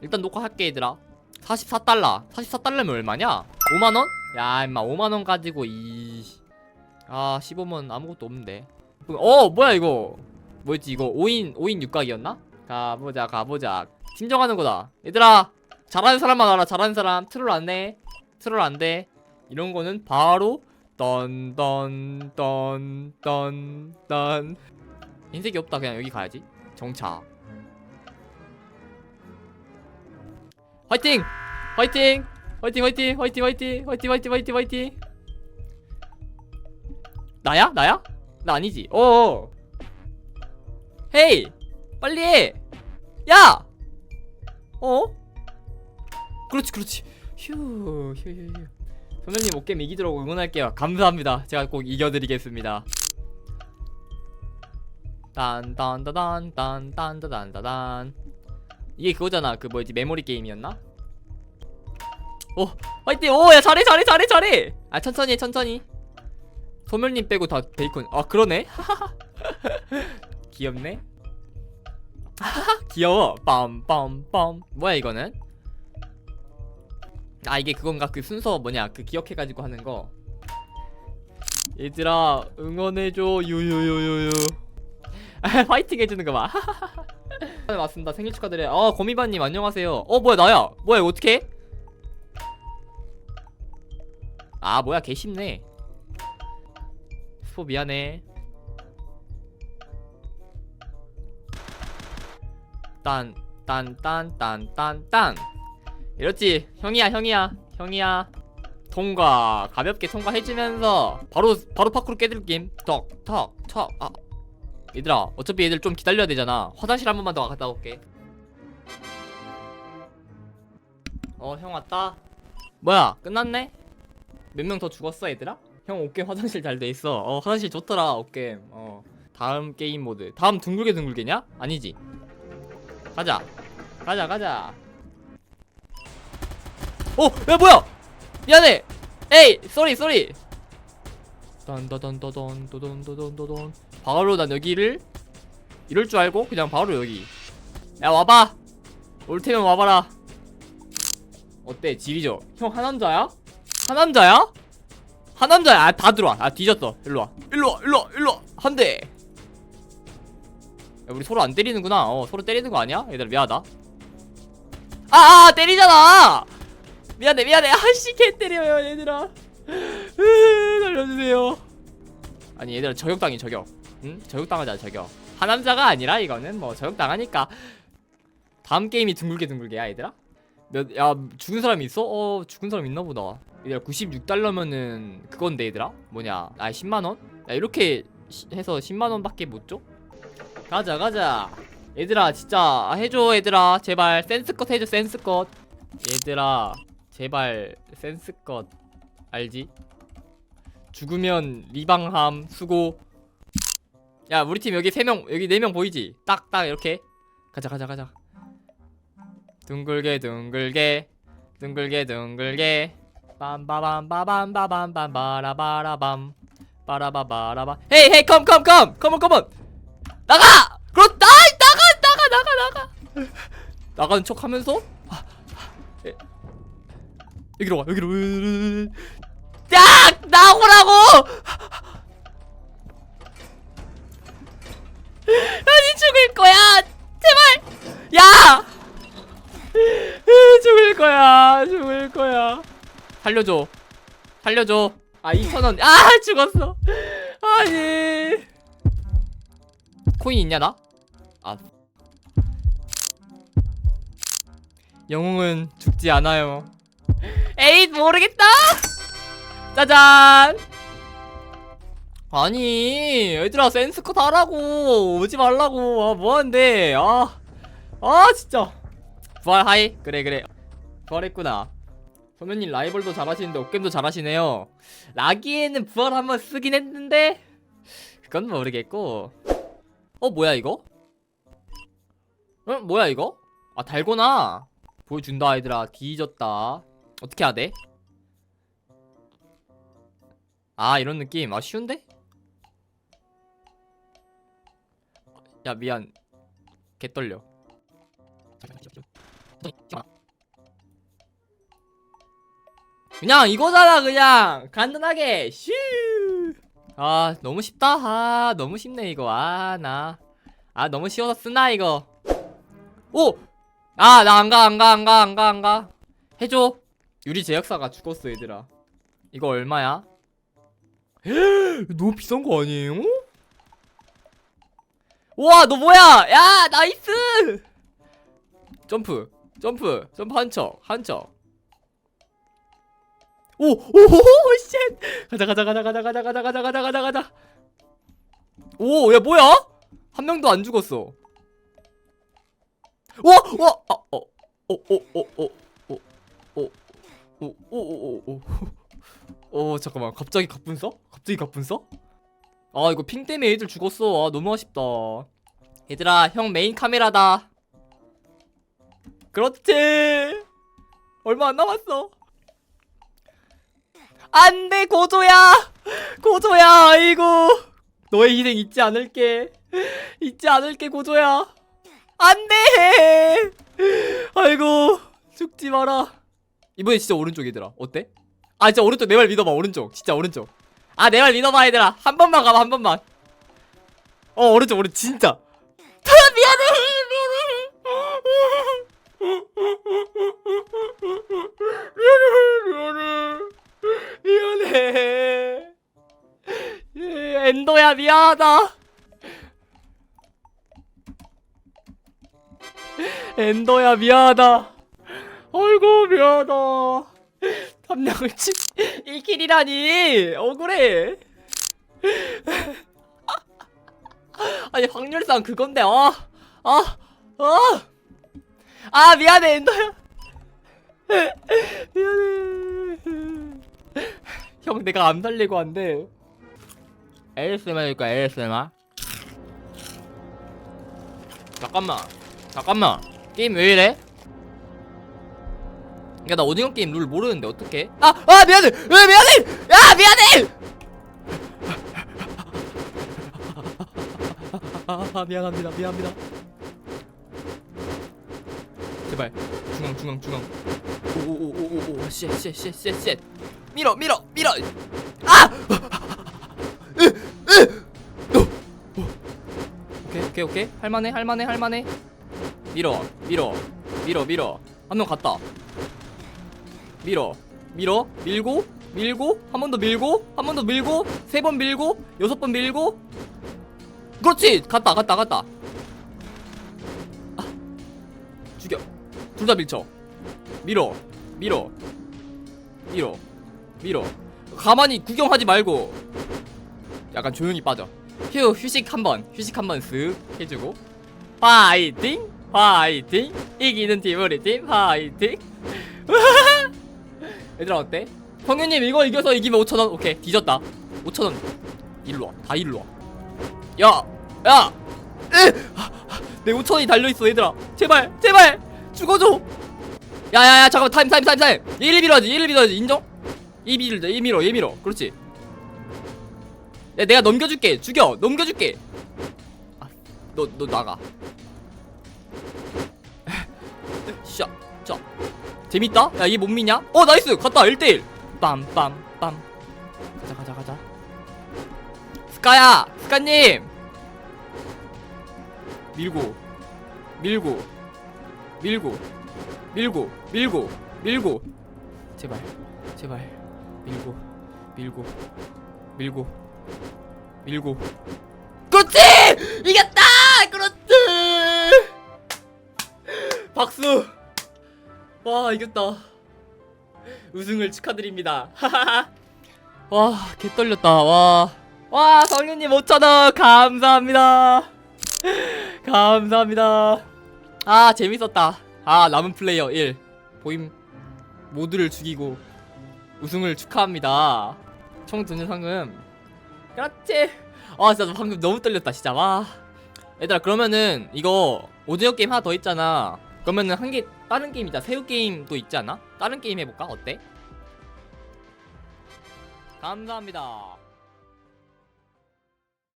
일단 녹화할게 얘들아. 44달러. 44달러면 얼마냐? 5만원? 야 임마 5만원 가지고 이... 아 15만 아무것도 없는데. 어 뭐야 이거? 뭐였지 이거? 5인 5인 육각이었나? 가보자 가보자. 팀정하는 거다. 얘들아 잘하는 사람만 알아 잘하는 사람. 트롤 안돼 트롤 안돼. 이런 거는 바로 던던던던던. 흰색이 없다. 그냥 여기 가야지. 정차 화이팅! 화이팅! 화이팅 화이팅 화이팅 화이팅 화이팅 화이팅 화이팅 화이팅 나야? 나야? 나 아니지 어어 헤이! 빨리 해! 야! 어? 그렇지 그렇지 휴 휴 휴휴 선생님 어깨 이기도록 응원할게요 감사합니다 제가 꼭 이겨드리겠습니다 딴딴따단 딴딴따단따단 이게 그거잖아. 그 뭐지? 메모리 게임이었나? 오 화이팅! 오야 잘해 잘해 잘해 잘해! 아 천천히 해 천천히. 소멸님 빼고 다 베이컨. 아 그러네? 귀엽네. 귀여워. 빰빰빰. 뭐야 이거는? 아 이게 그건가? 그 순서 뭐냐? 그 기억해가지고 하는 거. 얘들아 응원해줘. 유유유유유. 화이팅 해주는 거봐 네, 맞습니다. 생일 축하드려요. 어 거미바님 안녕하세요. 어 뭐야 나야. 뭐야 이거 어떡해? 아 뭐야 개 쉽네. 스포 미안해. 딴 딴 딴 딴 딴 딴. 이렇지. 형이야 형이야. 형이야. 통과. 가볍게 통과해주면서 바로 바로 파쿠르 깨들 게임 턱턱 턱 아 얘들아 어차피 얘들 좀 기다려야 되잖아 화장실 한 번만 더 갔다 올게 어 형 왔다 뭐야 끝났네? 몇 명 더 죽었어 얘들아? 형 어깨 화장실 잘 돼 있어 어 화장실 좋더라 어깨 어 다음 게임 모드 다음 둥글게 둥글게냐? 아니지 가자 가자 가자 어! 야 뭐야! 미안해! 에이! 쏘리 쏘리! 딴따단따단 따단따단따단 바로 난 여기를 이럴 줄 알고 그냥 바로 여기. 야 와봐. 올 테면 와봐라. 어때? 지리죠? 형 하남자야? 하남자야? 하남자야? 아, 다 들어와. 아 뒤졌어. 일로와. 일로와 일로와 일로와. 한대. 야 우리 서로 안 때리는구나. 어 서로 때리는 거 아니야? 얘들아 미안하다. 아 아 때리잖아! 미안해 미안해. 아씨 개 때려요 얘들아. 으, 살려주세요. 아니 얘들아 저격당해 저격 응? 저격당하자 저격. 하남자가 아니라 이거는 뭐 저격당하니까. 다음 게임이 둥글게 둥글게야 얘들아. 몇, 야 죽은 사람 있어? 어 죽은 사람 있나 보다. 얘들아 96달러면은 그건데 얘들아. 뭐냐? 아 10만원? 야 이렇게 시- 해서 10만원 밖에 못 줘? 가자 가자. 얘들아 진짜 아, 해줘 얘들아. 제발 센스껏 해줘 센스껏 얘들아 제발 센스껏 알지? 죽으면 리방함 수고 야 우리 팀 여기 세명 여기 네명 보이지? 딱딱 이렇게. 가자 가자 가자. 둥글게 둥글게. 둥글게 둥글게. 빰바밤바밤바밤밤바라바라밤 바라바바라바. 헤이 헤이 컴 컴 컴. 컴온 컴온. 나가! 그렇 나 나가 나가 나가 나가. 나가는 척 하면서? 아, 에, 여기로 와 여기로. 야! 나오라고 아니 죽을 거야. 제발. 야! 으, 죽을 거야. 죽을 거야. 살려줘. 살려줘. 아 2천원. 아 죽었어. 아니. 코인 있냐 나? 아. 영웅은 죽지 않아요. 에이 모르겠다. 짜잔 아니 얘들아 센스컷 하라고. 오지 말라고. 아 뭐하는데? 아, 아 진짜. 부활 하이. 그래 그래. 부활했구나. 소면님 라이벌도 잘하시는데 옥겜도 잘하시네요. 라기에는 부활 한번 쓰긴 했는데? 그건 모르겠고. 어 뭐야 이거? 어 뭐야 이거? 아 달고나. 보여준다 얘들아. 뒤졌다. 어떻게 해야 돼? 아 이런 느낌. 아 쉬운데? 야 미안 개 떨려 그냥 이거잖아 그냥 간단하게 슈. 아 너무 쉽다. 아 너무 쉽네 이거. 아 나. 아 너무 쉬워서 쓰나 이거. 오. 아 나 안 가 안 가 안 가 안 가 안 가. 해줘. 유리 제약사가 죽었어 얘들아. 이거 얼마야? 너무 비싼 거 아니에요? 우와 너 뭐야? 야 나이스. 점프 점프 점프 한척 한척. 오, 오, 쉣! 가자, 가자, 가자, 가자, 가자, 가자, 가자, 가자, 가자, 가자. 오, 야, 뭐야? 한 명도 안 죽었어. 와, 와, 아, 어, 어, 어, 어, 어, 어, 어, 어, 어, 어, 어, 어, 어, 잠깐만, 갑자기 갑분싸? 갑자기 갑분싸? 아, 이거 핑 때문에 애들 죽었어. 아, 너무 아쉽다. 얘들아, 형 메인 카메라다. 그렇지. 얼마 안 남았어. 안돼 고조야 고조야 아이고 너의 희생 잊지 않을게 잊지 않을게 고조야 안돼 아이고 죽지 마라 이번에 진짜 오른쪽 얘들아 어때? 아 진짜 오른쪽 내 말 믿어봐 오른쪽 진짜 오른쪽 아 내 말 믿어봐 얘들아. 한 번만 가봐 한 번만. 어 오른쪽 오른쪽 진짜. 아, 미안해 미안해. 미안해 예, 엔도야 미안하다. 엔도야 미안하다. 아이고 미안하다. 담량을 치 1킬이라니. 억울해. 아니 확률상 그건데 아, 아아아 아, 미안해 엔도야. 미안해. 형 내가 안 살리고 한대 ASMR일까 ASMR? 잠깐만. 잠깐만. 게임 왜 이래? 야 나 오징어 게임 룰 모르는데 어떡해 아! 아 미안해! 왜 미안해! 야 미안해! 아 미안합니다 미안합니다 제발 중앙 중앙 중앙 오오오오오 쉣쉣쉣쉣쉣 밀어 밀어 밀어 아! 으, 으! 오케이 오케이 오케이 할만해 할만해 할만해 밀어 밀어 밀어 밀어 한 명 갔다 밀어. 밀어. 밀고 밀고 한 번 더 밀고 한 번 더 밀고 세 번 밀고 여섯 번 밀고. 그렇지! 갔다 갔다 갔다. 아. 죽여. 둘 다 밀쳐. 밀어. 밀어. 밀어. 밀어. 가만히 구경하지 말고. 약간 조용히 빠져. 휴 휴식 한번. 휴식 한번 쓱 해주고. 화이팅! 화이팅! 이기는 팀 우리 팀 화이팅 얘들아 어때? 성윤님 이거 이겨서 이기면 5천원. 오케이 뒤졌다. 5천원. 일로와. 다 일로와. 야! 야! 으! 내 5천원이 달려있어 얘들아. 제발 제발! 죽어줘! 야야야 잠깐만. 타임 타임 타임 타임. 얘를 밀어야지 얘를 밀어야지. 인정? 이 밀어 얘 밀어 얘 밀어. 그렇지. 야, 내가 넘겨줄게. 죽여. 넘겨줄게. 아, 너, 너 나가. 샤, 자 재밌다? 야, 얘 못 미냐? 어, 나이스! 갔다, 1대1! 빰빰빰 가자, 가자, 가자 스카야! 스카님! 밀고 밀고 밀고 밀고 밀고 밀고 제발 제발 밀고 밀고 밀고 밀고 그렇지! 이겼다! 그렇지! 박수! 와 이겼다. 우승을 축하드립니다. 와 개떨렸다. 와. 와 성윤님 5천원 감사합니다. 감사합니다. 아 재밌었다. 아 남은 플레이어 1 보임 모두를 죽이고 우승을 축하합니다. 총 드는 상금. 그렇지. 아 진짜 방금 너무 떨렸다 진짜. 와. 얘들아 그러면은 이거 오징어 게임 하나 더 있잖아 그러면은 한 개 다른 게임이자 새우 게임도 있지 않아? 다른 게임 해볼까? 어때? 감사합니다